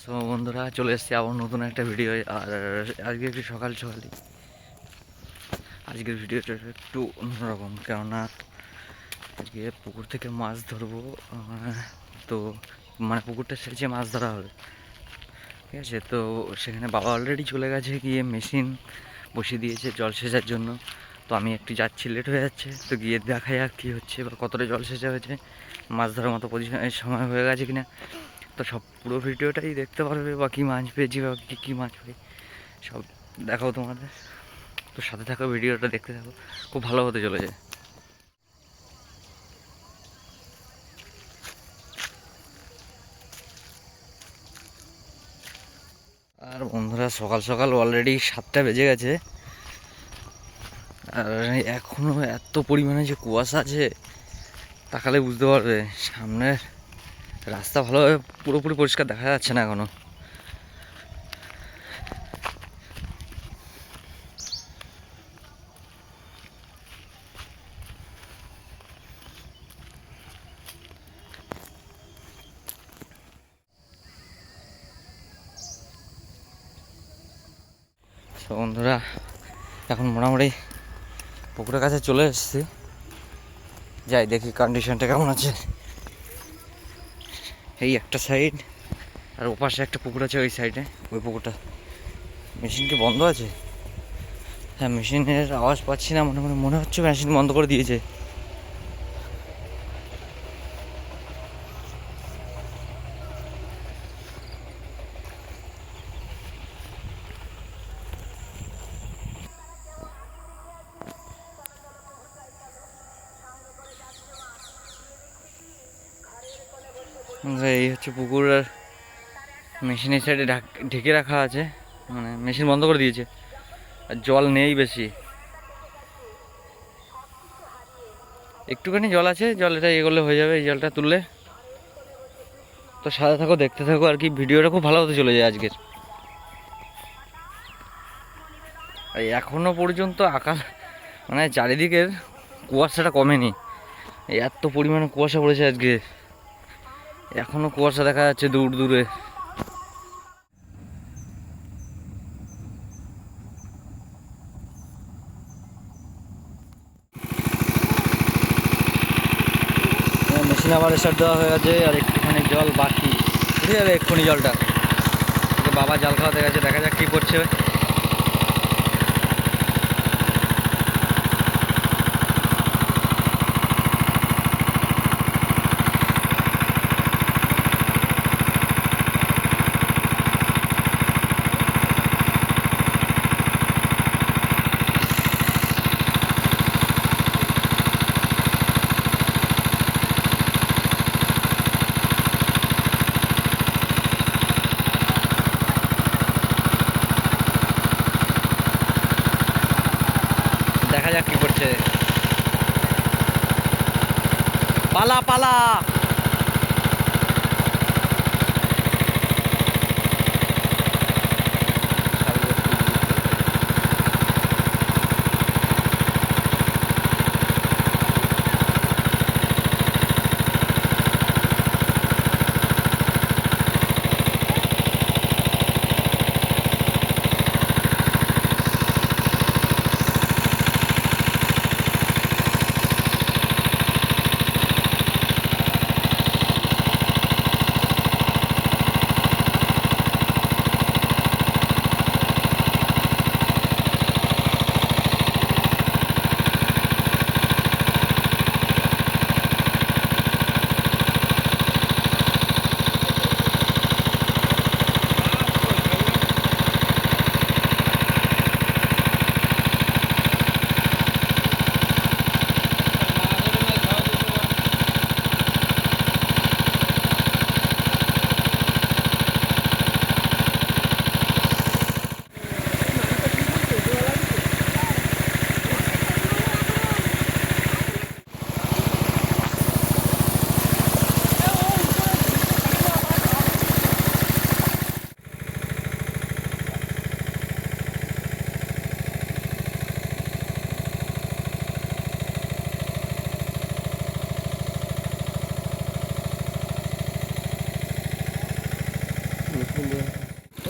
So বন্ধুরা, চলে এসেছি আবার নতুন একটা ভিডিও আর আজকে একটু সকাল সকালই আজকের ভিডিওটা একটু অন্যরকম, কেননা আজকে পুকুর থেকে মাছ ধরবো। তো মানে পুকুরটা সেচে মাছ ধরা হবে। ঠিক আছে? তো, সেখানে বাবা অলরেডি চলে গেছে গিয়ে মেশিন বসিয়ে দিয়েছে জল সেচার জন্য। তো আমি একটু যাচ্ছি লেট হয়ে যাচ্ছে। তো গিয়ে দেখা যাক কী হচ্ছে বা কতটা জল সেচা হয়েছে, মাছ ধরার মতো পজিশনের সময় হয়ে গেছে কিনা। তো সব পুরো ভিডিওটাই দেখতে পারবে, বা কী মাছ পেয়েছি, বা কী কী মাছ পেয়ে সব দেখাও তোমাদের। তো সাথে থাকো, ভিডিওটা দেখতে থাকো, খুব ভালো হতে চলেছে। আর বন্ধুরা, সকাল সকাল অলরেডি সাতটা বেজে গেছে। আর এখনও এত পরিমাণে যে কুয়াশা আছে তাকালে বুঝতে পারবে। সামনে রাস্তা ভালোভাবে পুরোপুরি পরিষ্কার দেখা যাচ্ছে না এখনও। বন্ধুরা, এখন মোটামুটি পুকুরের কাছে চলে এসেছি। যাই দেখি কন্ডিশনটা কেমন আছে। এই একটা সাইড আর ওপাশে একটা পুকুর আছে ওই সাইডে ওই পুকুরটা। মেশিন কি বন্ধ আছে? হ্যাঁ মেশিনের আওয়াজ পাচ্ছি না, মনে মনে মনে হচ্ছে মেশিন বন্ধ করে দিয়েছে। এই হচ্ছে পুকুর আর মেশিনের সাইডে ঢেকে রাখা আছে। মানে মেশিন বন্ধ করে দিয়েছে। আর জল নেই বেশি। একটুখানি জল আছে জলটা ইয়ে করলে হয়ে যাবে, এই জলটা তুললে। তো সাদা থাকো, দেখতে থাকো আর কি, ভিডিওটা খুব ভালো হতে চলে যায় আজকের। আর এখনও পর্যন্ত আকাশ মানে চারিদিকের কুয়াশাটা কমেনি। এত পরিমাণে কুয়াশা পড়েছে আজকে। এখনও কুয়াশা দেখা যাচ্ছে দূর দূরে। মেশিন আবার স্টার্ট দেওয়া হয়ে গেছে, আর একটুখানি জল বাকি। উঠে যাবে এক্ষুনি জলটা। বাবা জল খাওয়াতে গেছে, দেখা যাক কী করছে।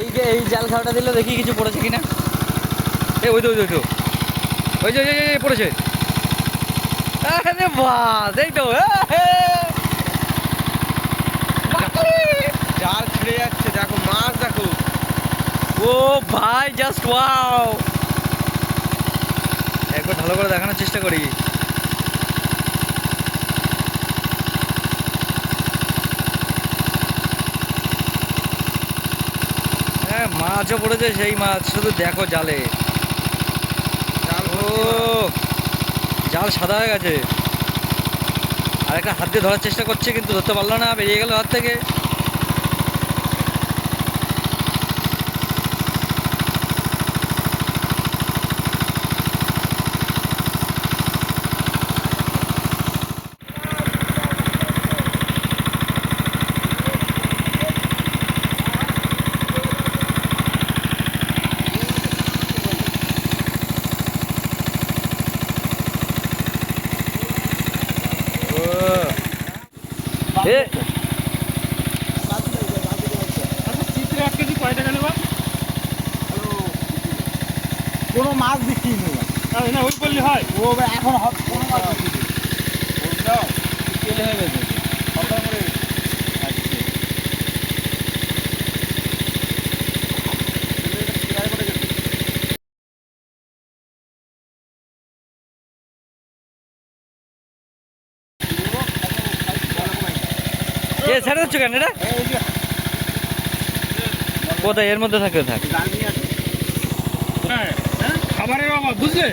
এইদিকে এই জাল খাওয়াটা দিলে দেখি কিছু পড়েছে কিনা। এ ওই তো ওই তো ওই যে। ওই যে, পড়েছে। আরে বাস এই তো। জাল ছিঁড়ে যাচ্ছে দেখো মাছ দেখো। ও ভাই জাস্ট ওয়াও একবার ভালো করে দেখানোর চেষ্টা করি। হ্যাঁ মাছও পড়েছে সেই মাছ। শুধু দেখো জালে। জাল ও। জাল সাদা হয়ে গেছে। আর একটা হাত দিয়ে ধরার চেষ্টা করছে কিন্তু ধরতে পারল না বেরিয়ে গেল হাত থেকে ও এ চিত্রে এক কেজি কয় টাকা নেবা কোনো মাছ বিক্রি নেই আর না ওই বললে হয় ও এখন হবে কোনো মাছ কেলে হয়ে গেছে। এ ছেড়ে দিচ্ছ কেন এটা? কোথায়? এর মধ্যে থাকতে থাক। হ্যাঁ হ্যাঁ? খাবারের অভাব বুঝলে?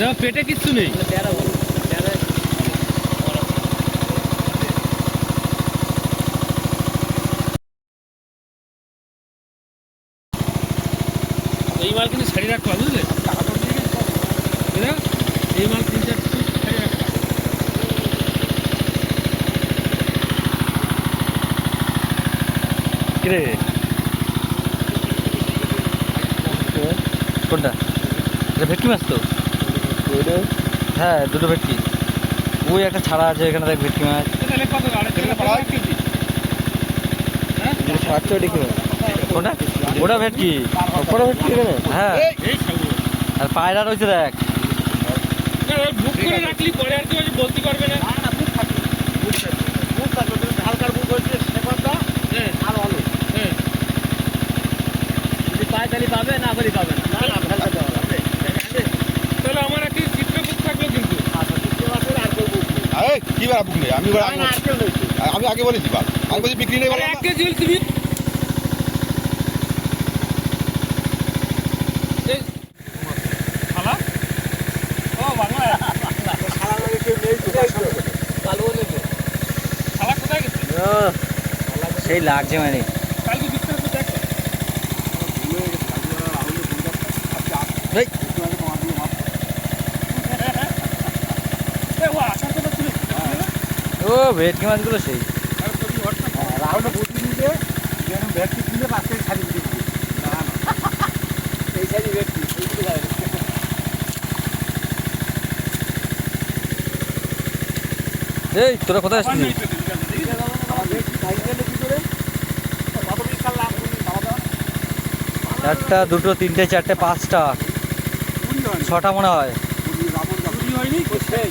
দেখো পেটে কিচ্ছু নেই। এই মাল কিন্তু ছাড়িয়ে রাখবা বুঝলে? বুঝলে? এই মাল তিন চার কিরে? কোনটা? এটা ভেটকি মাছ তো? হ্যাঁ দুটো ভেটকি। ওই একটা ছাড়া আছে এখানে দেখ ভেটকি মাছ। তাহলে কত আড়াই টাকা পাওয়া কেজি সাতশো দেখি কোনটা ওটা ভেটকি হ্যাঁ। আর পায়রা রয়েছে দেখ। বুক করে রাখলি পরে আর কেউ বলতে পারবে না। হালকার বুক হচ্ছে সেখানটা হ্যাঁ আর আলো হ্যাঁ যদি পায় তাহলে পাবে না পারি পাবে না। না না ভেলটা দেওয়া যাবে তাহলে আমার একটি চিত্রকূট থাকল কিন্তু আরে কি বার বুক নেই আমি আমি আগে বলেছি বার আমি বলছি বিক্রি নেই এক। কেজি তুমি? সেই লাগছে মানে কালকে চিত্রকূট দেখো। এই, এ, ও আসার কথা ছিল। ও ভেটকি মাছগুলো সেই। করো। রাহুলটা কিনে পাশে ছাড়ি দিতে না এই এই তোরা কোথায় আসছিস একটা দুটো তিনটে চারটে পাঁচটা। হয় ছটা মনে হয়। হয়নি? সেই।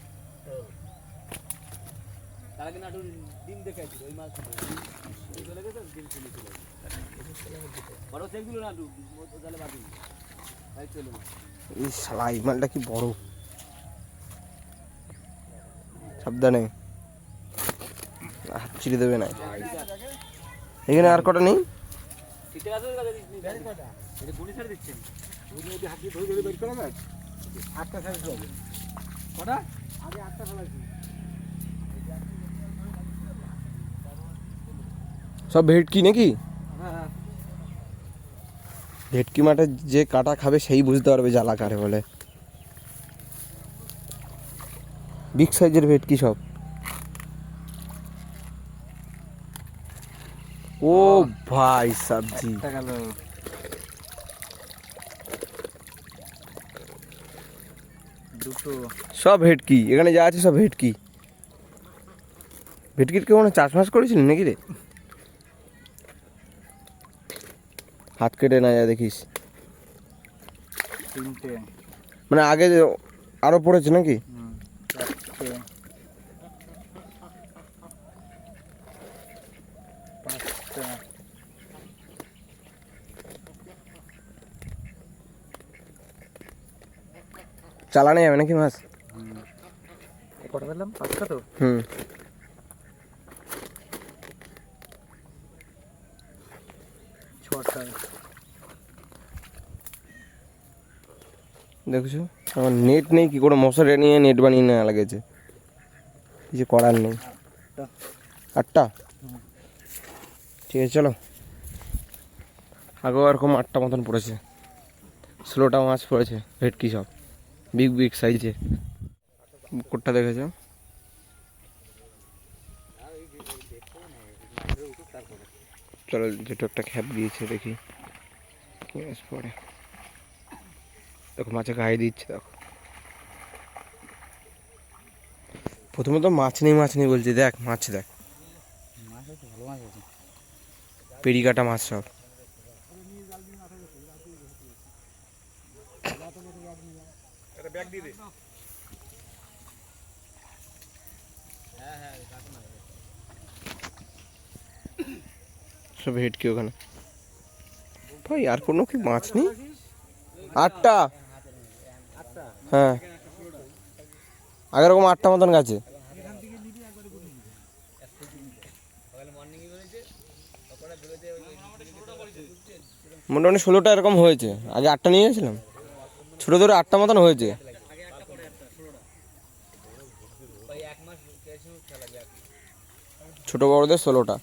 বড় সাইজ না এই শালা এই মালটা কি বড়? সাবধানে। হাত ছিঁড়ে দেবে না এখানে আর কটা নেই? সব ভেটকি নাকি? ভেটকি মাঠে যে কাটা খাবে সেই বুঝতে পারবে জ্বালা কারে বলে। বিগ সাইজের ভেটকি সব। ও ভাই সবজি। সব ভেটকি এখানে যা আছে সব ভেটকি। ভেটকির কেউ চাষবাস করেছিলি নাকি রে? হাত কেটে না যা দেখিস। তিনটে। মানে আগে যে- আরও পড়েছে নাকি? হুম, চারটে। পাঁচটা। চালানো যাবে নাকি মাছ? কটা পেলাম পাঁচটা তো? হুম। দেখছ? আমার নেট নেই, কি করে মশারি নিয়ে নেট বানিয়ে নেওয়া লাগেছে? কিছু করার নেই। আটটা? ঠিক আছে, চলো। আগেও এরকম আটটা মতন পড়েছে। ষোলোটা মাছ পড়েছে ভেটকি সব। বিগ বিগ সাইজে কোটটা দেখেছ? চলো যেটু একটা খ্যাপ দিয়েছে দেখি। পরে। দেখো মাছে গায়ে দিচ্ছে দেখো। প্রথমে তো মাছ নেই মাছ নেই বলছে। দেখ মাছ দেখ। মাছ আছে ভালো মাছ আছে। পেরি কাটা মাছ সব। হেটকি ওখানে? ভাই, আর কোনো কি মাছ নেই? আটটা? হ্যাঁ। আগে রকম আটটা মতন গাছে। মোটামুটি ষোলোটা এরকম হয়েছে। আগে আটটা নিয়ে গেছিলাম। ছোটো ধরে আটটা মতন হয়েছে। ছোট বড়দের ষোলোটা।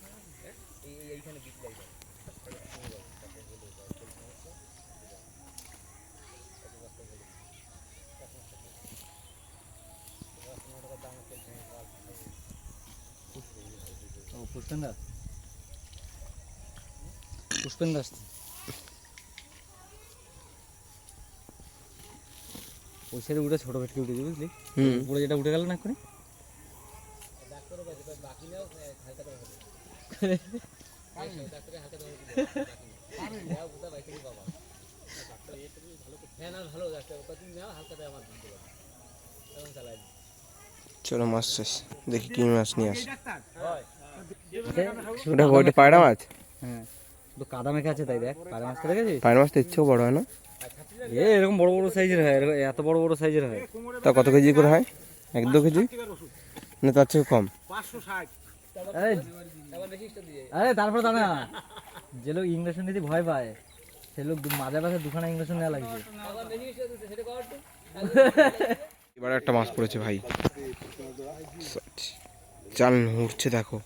ও পুষ্পেন দাস। পুষ্পেন ওই সাইডে উঠে ছোট ভেটকি উঠেছে বুঝলি? উপরে যেটা উঠে গেল না করে চলো মাছ শেষ দেখি কি মাছ নিয়ে আসে। ওটা ওইটা পায়রা মাছ? হ্যাঁ। তো কাদা মেখে আছে তাই দেখ পাড়া মাছটা দেখেছিস? পায়রা মাছ তো ইচ্ছেও বড় হয় না? এ এরকম বড় বড় সাইজের হয় এত বড় বড় সাইজের হয়। তা কত কেজি করে হয়? এক দু কেজি? না তার চেয়ে কম। এই, আরে তারপরে দাঁড়া যে লোক ইঞ্জেকশন নিতে ভয় পায় সে লোক মাঝে মাঝে দুখানা ইঞ্জেকশন নেওয়া লাগছে। এবার একটা মাছ পড়েছে ভাই। চাল উঠছে দেখো।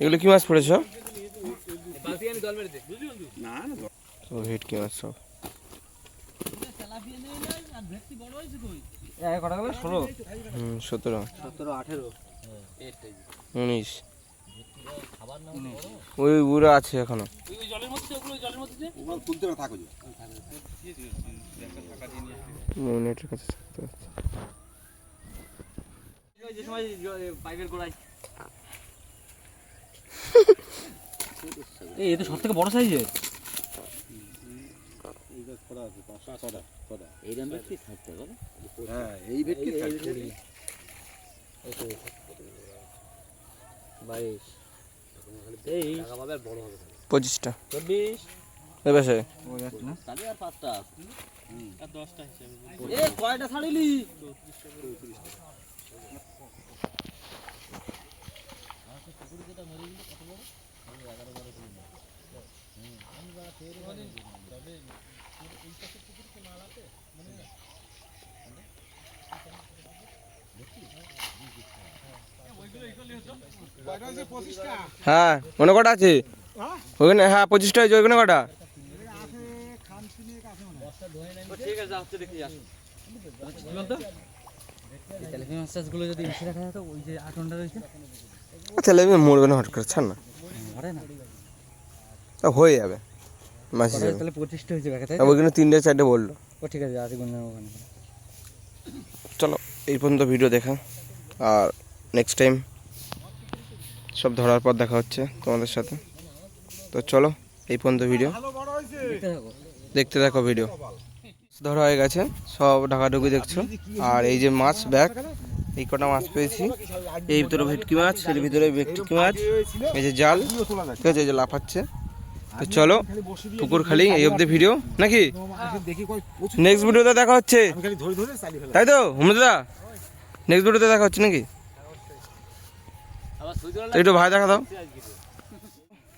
এগুলো কি মাছ পড়েছ? সব ভেটকি মাছ সব? সতেরো। সতেরো আঠেরো। উনিশ। ওই বুড়ো আছে এখনও। তুলতে না থাকো যে। নেটের কাছে থাকতে পারছে। যে সময় পাইপের গোড়ায় এই এ তো সব থেকে বড় সাইজের হ্যাঁ পঁচিশটা। চব্বিশ। এবার সে এ। কয়টা ছাড়িলি হ্যাঁ মনে কটা আছে? ওখানে হ্যাঁ পঁচিশটা হয়েছে ওইখানে কটা? মরবে না করে, ছাড় না। হয়ে যাবে কটা তাহলে ওইখানে তিনটে, চারটে বলল। ও ঠিক আছে ওখানে চলো, এই পর্যন্ত ভিডিও দেখা, আর নেক্সট টাইম সব ধরার পর দেখা হচ্ছে তোমাদের সাথে। তো চলো, এই পর্যন্ত ভিডিও দেখতে থাকো ভিডিও ধরা হয়ে গেছে, সব ঢাকাঢুকি দেখছ। আর এই যে মাছ, ব্যাগ, এই কটা মাছ পেয়েছি। এই ভিতরে ভেটকি মাছ, এর ভিতরে ভেটকি মাছ, এই যে জাল, ঠিক আছে, এই যে লাফাচ্ছে। তো চলো, পুকুর খালি, এই অবধি ভিডিও নাকি? নেক্সট ভিডিওতে দেখা হচ্ছে। তাই তো হুমদা নেক্সট ভিডিওতে দেখা হচ্ছে নাকি? একটু ভাই দেখা দাও।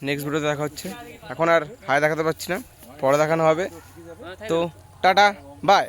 নেক্সট ভিডিওতে দেখা হচ্ছে। এখন আর হাই দেখাতে পারছি না। পরে দেখানো হবে। তো টাটা বাই